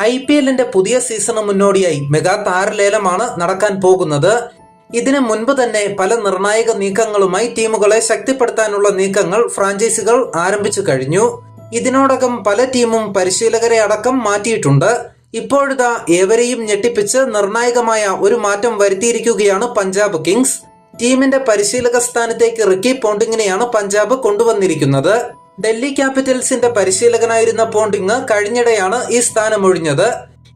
I P എല്ലിന്റെ പുതിയ season മുന്നോടിയായി മെഗാ താരലേലമാണ് നടക്കാൻ പോകുന്നത്. ഇതിനു മുൻപ് തന്നെ പല നിർണായക നീക്കങ്ങളുമായി ടീമുകളെ ശക്തിപ്പെടുത്താനുള്ള നീക്കങ്ങൾ ഫ്രാഞ്ചൈസികൾ ആരംഭിച്ചു കഴിഞ്ഞു. ഇതിനോടകം പല ടീമും പരിശീലകരെ അടക്കം മാറ്റിയിട്ടുണ്ട്. ഇപ്പോഴിതാ ഏവരെയും ഞെട്ടിപ്പിച്ച് നിർണായകമായ ഒരു മാറ്റം വരുത്തിയിരിക്കുകയാണ് പഞ്ചാബ് കിങ്സ്. ടീമിന്റെ പരിശീലക സ്ഥാനത്തേക്ക് റിക്കി പോണ്ടിങ്ങിനെയാണ് പഞ്ചാബ് കൊണ്ടുവന്നിരിക്കുന്നത്. ഡൽഹി ക്യാപിറ്റൽസിന്റെ പരിശീലകനായിരുന്ന പോണ്ടിങ് കഴിഞ്ഞിടെയാണ് ഈ സ്ഥാനം ഒഴിഞ്ഞത്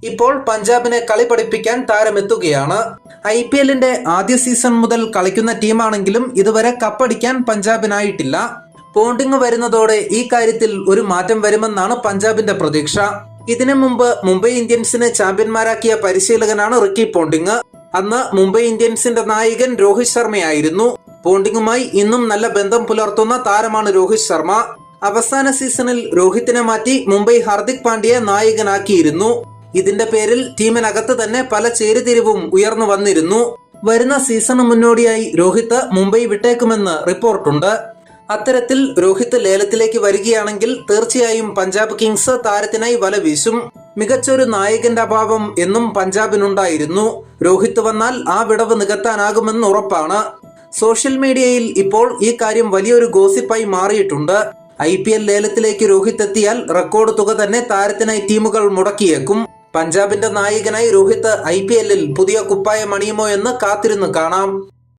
ഇപ്പോൾ പഞ്ചാബിനെ കളി പഠിപ്പിക്കാൻ താരമെത്തുകയാണ്. ഐ പി എല്ലിന്റെ ആദ്യ സീസൺ മുതൽ കളിക്കുന്ന ടീമാണെങ്കിലും ഇതുവരെ കപ്പടിക്കാൻ പഞ്ചാബിനായിട്ടില്ല. പോണ്ടിങ് വരുന്നതോടെ ഈ കാര്യത്തിൽ ഒരു മാറ്റം വരുമെന്നാണ് പഞ്ചാബിന്റെ പ്രതീക്ഷ. ഇതിനു മുമ്പ് മുംബൈ ഇന്ത്യൻസിനെ ചാമ്പ്യന്മാരാക്കിയ പരിശീലകനാണ് റിക്കി പോണ്ടിങ്. അന്ന് മുംബൈ ഇന്ത്യൻസിന്റെ നായകൻ രോഹിത് ശർമ്മയായിരുന്നു. പോണ്ടിങ്ങുമായി ഇന്നും നല്ല ബന്ധം പുലർത്തുന്ന താരമാണ് രോഹിത് ശർമ്മ. അവസാന സീസണിൽ രോഹിത്തിനെ മാറ്റി മുംബൈ ഹാർദിക് പാണ്ഡ്യയെ നായകനാക്കിയിരുന്നു. ഇതിന്റെ പേരിൽ ടീമിനകത്ത് തന്നെ പല ചേരിതിരിവും ഉയർന്നു വന്നിരുന്നു. വരുന്ന സീസണ് മുന്നോടിയായി രോഹിത് മുംബൈ വിട്ടേക്കുമെന്ന് റിപ്പോർട്ടുണ്ട്. അത്തരത്തിൽ രോഹിത് ലേലത്തിലേക്ക് വരികയാണെങ്കിൽ തീർച്ചയായും പഞ്ചാബ് കിങ്സ് താരത്തിനായി വല വീശും. മികച്ചൊരു നായകന്റെ അഭാവം എന്നും പഞ്ചാബിനുണ്ടായിരുന്നു. രോഹിത് വന്നാൽ ആ വിടവ് നികത്താനാകുമെന്ന് ഉറപ്പാണ്. സോഷ്യൽ മീഡിയയിൽ ഇപ്പോൾ ഈ കാര്യം വലിയൊരു ഗോസിപ്പായി മാറിയിട്ടുണ്ട്. ഐ പി എൽ ലേലത്തിലേക്ക് രോഹിത് എത്തിയാൽ റെക്കോർഡ് തുക തന്നെ താരത്തിനായി ടീമുകൾ മുടക്കിയേക്കും. പഞ്ചാബിന്റെ നായകനായി രോഹിത് ഐ പി എല്ലിൽ പുതിയ കുപ്പായം അണിയുമോ എന്ന് കാത്തിരുന്ന് കാണാം.